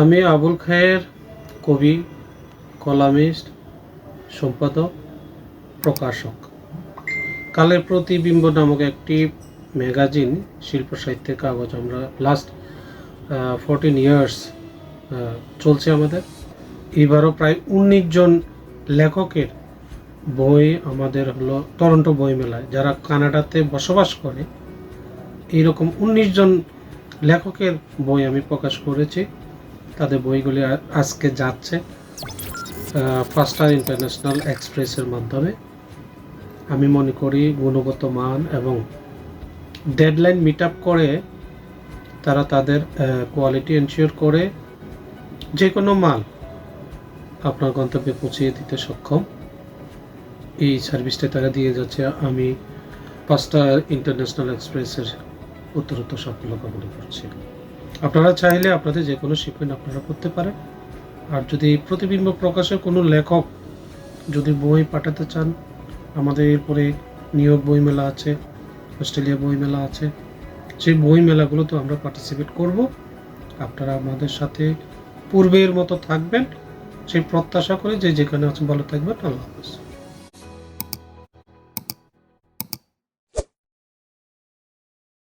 আমি আবুল খায়ের কবি, কলামিস্ট, সম্পাদক, প্রকাশক। কালের প্রতিবিম্ব নামক একটি ম্যাগাজিন, শিল্প সাহিত্যের কাগজ আমরা লাস্ট ফোরটিন ইয়ার্স চলছে আমাদের। এবারও প্রায় উনিশ জন লেখকের বই আমাদের হলো টরন্টো বই মেলায় যারা কানাডাতে বসবাস করে, এইরকম উনিশ জন লেখকের বই আমি প্রকাশ করেছি। তাদের বইগুলি আজকে যাচ্ছে ফাস্টার ইন্টারন্যাশনাল এক্সপ্রেসের মাধ্যমে। আমি মনে করি গুণগত মান এবং ডেডলাইন মিট আপ করে তারা তাদের কোয়ালিটি এনশিওর করে যে কোনো মাল আপনার গন্তব্যে পৌঁছিয়ে দিতে সক্ষম। এই সার্ভিসটা তারা দিয়ে যাচ্ছে। আমি পাঁচটা ইন্টারন্যাশনাল এক্সপ্রেসের উত্তরোত্তর সাফল্য কামনা করছি। আপনারা চাইলে আপনাদের যে কোনো শিপমেন্ট আপনারা করতে পারেন। আর যদি প্রতিবিম্ব প্রকাশের কোনো লেখক যদি বই পাঠাতে চান, আমাদের এরপরে নিউ ইয়র্ক বই মেলা আছে অস্ট্রেলিয়া বই মেলা আছে, সেই বই মেলাগুলোতে আমরা পার্টিসিপেট করব। আপনারা আমাদের সাথে পূর্বের মতো থাকবেন। সেই প্রত্যাশা করে যে যেখানে আছেন ভালো থাকবেন। আল্লাহ হাফেজ।